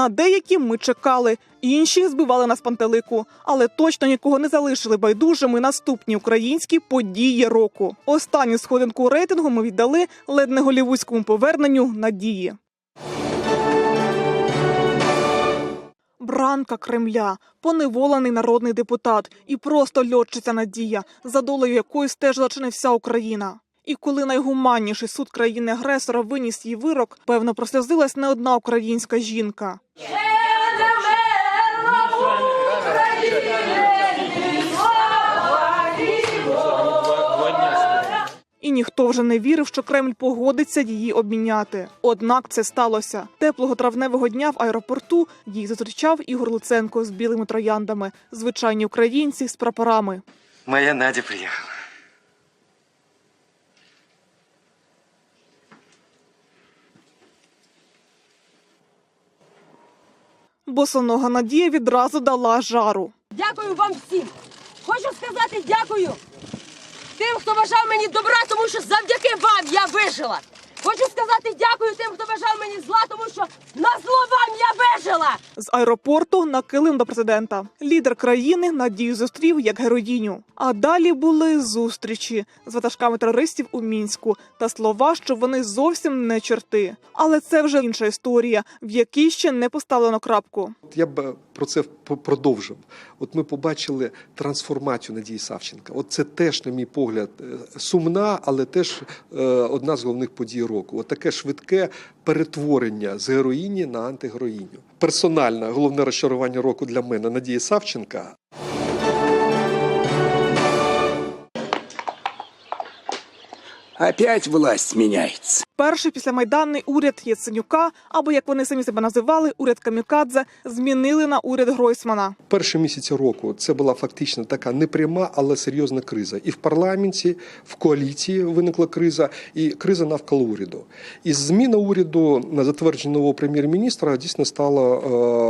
На деякі ми чекали, інші збивали нас пантелику, але точно нікого не залишили байдужими наступні українські події року. Останню сходинку рейтингу ми віддали ледь не голівудському поверненню надії. Бранка Кремля, поневолений народний депутат і просто льотчиця Надія, за долею якої стежила чи не вся Україна. І коли найгуманніший суд країни-агресора виніс їй вирок, певно, просльозилась не одна українська жінка. І ніхто вже не вірив, що Кремль погодиться її обміняти. Однак це сталося. Теплого травневого дня в аеропорту її зустрічав Ігор Луценко з білими трояндами, звичайні українці з прапорами. Моя Надя приехала. Босонога Надія відразу дала жару. Дякую вам всім. Хочу сказати дякую тим, хто бажав мені добра, тому що завдяки вам я вижила. Хочу сказати дякую тим, хто бажав мені зла, тому що на зло вам я вижила. З аеропорту на килим до президента. Лідер країни Надію зустрів як героїню. А далі були зустрічі з ватажками терористів у мінську та слова, що вони зовсім не чорти. Але це вже інша історія, в якій ще не поставлено крапку. Я б про це продовжив. От ми побачили трансформацію Надії Савченка. От це теж, на мій погляд, е, сумна, але теж е, одна з головних подій року. От швидке перетворення з героїні на антигероїню. Персональне головне розчарування року для мене Надії Савченка. Опять власть меняется. Перший післямайданний уряд Яценюка, або як вони самі себе називали, уряд Камікадзе, змінили на уряд Гройсмана. Перші місяці року це була фактично така непряма, але серйозна криза. І в парламенті, в коаліції виникла криза, і криза навколо уряду. І зміна уряду на затвердження нового прем'єр-міністра дійсно стала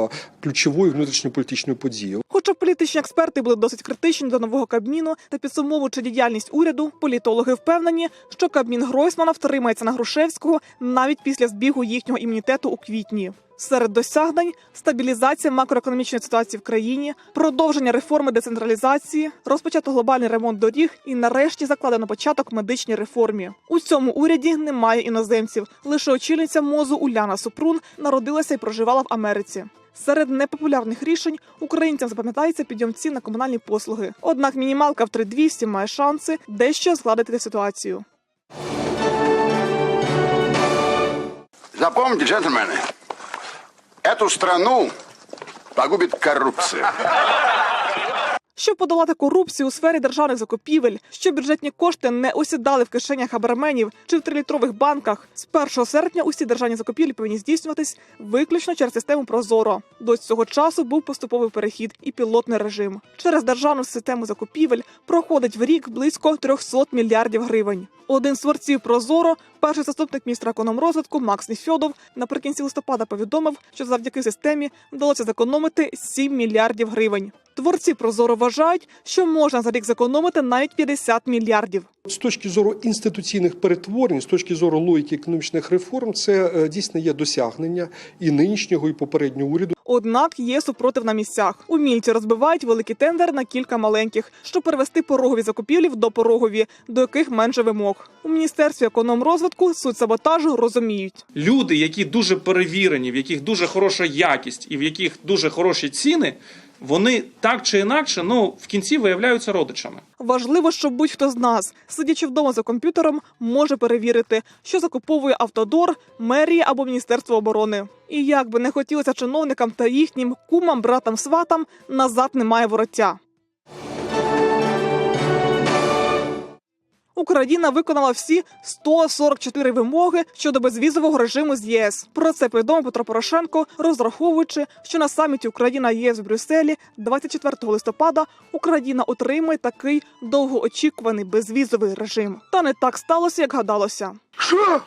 е, ключовою внутрішньополітичною подією. Хоча політичні експерти були досить критичні до нового кабміну та підсумовуючи діяльність уряду, політологи впевнені, що кабмін Гройсмана втримається на Грушевського навіть після збігу їхнього імунітету у квітні. Серед досягнень стабілізація макроекономічної ситуації в країні, продовження реформи децентралізації, розпочато глобальний ремонт доріг і нарешті закладено початок медичній реформі. У цьому уряді немає іноземців. Лише очільниця мозу Уляна Супрун народилася і проживала в Америці. Серед непопулярних рішень українцям запам'ятається підйом цін на комунальні послуги. Однак мінімалка в 3200 має шанси дещо згладити ситуацію. Запомните, джентльмены, эту страну погубит коррупция. Щоб подолати корупцію у сфері державних закупівель, щоб бюджетні кошти не осідали в кишенях аберменів чи в трилітрових банках, з 1 серпня усі державні закупівлі повинні здійснюватись виключно через систему Прозоро. До цього часу був поступовий перехід і пілотний режим. Через державну систему закупівель проходить в рік близько 300 мільярдів гривень. Один з творців Прозоро, перший заступник міністра економрозвитку Макс Нефьодов, наприкінці листопада повідомив, що завдяки системі вдалося зекономити 7 мільярдів гривень. Творці Прозоро вважають, що можна за рік зекономити навіть 50 мільярдів. З точки зору інституційних перетворень, з точки зору логіки економічних реформ, це е, дійсно є досягнення і нинішнього, і попереднього уряду. Однак є супротив на місцях. Умільці розбивають великий тендер на кілька маленьких, щоб перевести порогові закупівлі в допорогові, до яких менше вимог. У міністерстві економрозвитку суть саботажу розуміють. люди, які дуже перевірені, в яких дуже хороша якість і в яких дуже хороші ціни, вони так чи інакше, ну в кінці виявляються родичами. Важливо, щоб будь-хто з нас, сидячи вдома за комп'ютером, може перевірити, що закуповує автодор, мерія або міністерство оборони. І як би не хотілося чиновникам та їхнім кумам, братам, сватам, назад немає вороття. Україна виконала всі 144 вимоги щодо безвізового режиму з ЄС. Про це повідомив Петро Порошенко, розраховуючи, що на саміті Україна ЄС в Брюсселі 24 листопада Україна отримає такий довгоочікуваний безвізовий режим. Та не так сталося, як гадалося. Що?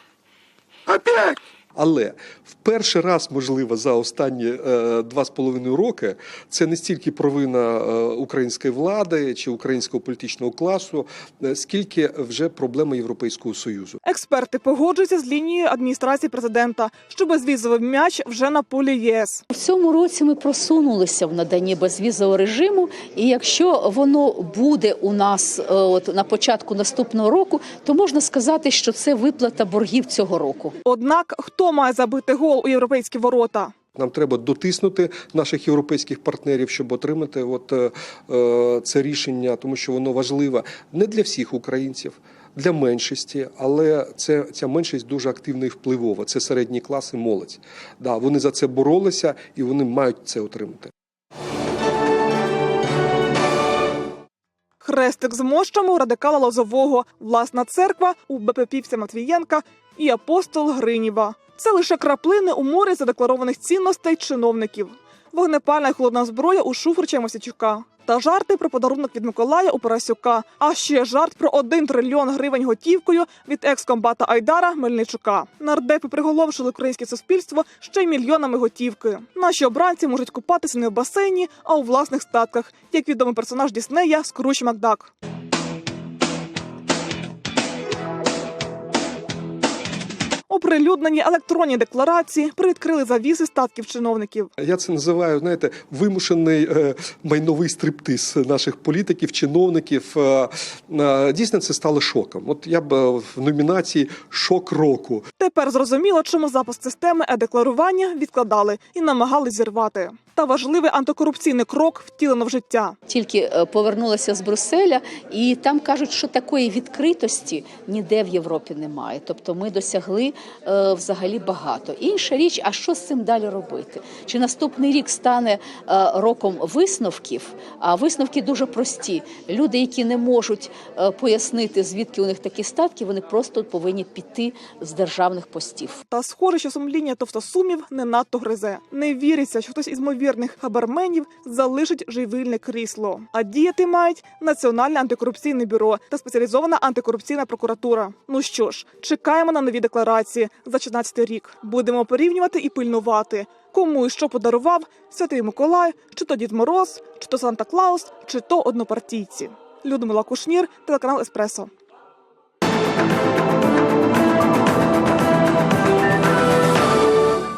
Опять? Але в перший раз, можливо, за останні е, два з половиною роки це не стільки провина е, української влади чи українського політичного класу, е, скільки вже проблема Європейського союзу. Експерти погоджуються з лінією адміністрації президента, що безвізовий м'яч вже на полі ЄС. В цьому році ми просунулися в наданні безвізового режиму, і якщо воно буде у нас от на початку наступного року, то можна сказати, що це виплата боргів цього року. Однак хто має забити гол у європейські ворота? Нам треба дотиснути наших європейських партнерів, щоб отримати от, е, е, це рішення, тому що воно важливе не для всіх українців, для меншості, але це, ця меншість дуже активна і впливова. Це середній клас і молодь. Да, вони за це боролися і вони мають це отримати. Хрестик з мощами у радикала Лозового, власна церква у БППівця Матвієнка і апостол Гриніва. Це лише краплини у морі задекларованих цінностей чиновників. Вогнепальна і холодна зброя у Шуфрича і Мосячука. Та жарти про подарунок від Миколая у Парасюка. А ще жарт про один трильйон гривень готівкою від екс-комбата Айдара Мельничука. Нардепи приголомшили українське суспільство ще й мільйонами готівки. Наші обранці можуть купатися не в басейні, а у власних статках, як відомий персонаж Діснея Скруч Макдак. Оприлюднені електронні декларації привідкрили завіси статків чиновників. Я це називаю, знаєте, вимушений е, майновий стриптиз наших політиків, чиновників. Е, е, дійсно, це стало шоком. От я б в номінації Шок року. Тепер зрозуміло, чому запуск системи е-декларування відкладали і намагались зірвати. Та важливий антикорупційний крок втілено в життя. Тільки повернулася з Брюсселя, і там кажуть, що такої відкритості ніде в Європі немає. Тобто ми досягли взагалі багато. Інша річ, а що з цим далі робити? Чи наступний рік стане е, роком висновків? А висновки дуже прості. Люди, які не можуть е, пояснити, звідки у них такі статки, вони просто повинні піти з державних постів. Та схоже, що сумління товстосумів не надто гризе. Не віриться, що хтось із ймовірних хабарменів залишить живильне крісло. А діяти мають Національне антикорупційне бюро та спеціалізована антикорупційна прокуратура. Ну що ж, чекаємо на нові декларації за 14 рік. Будемо порівнювати і пильнувати. Кому і що подарував Святий Миколай, чи то Дід Мороз, чи то Санта Клаус, чи то однопартійці. Людмила Кушнір, телеканал Еспресо.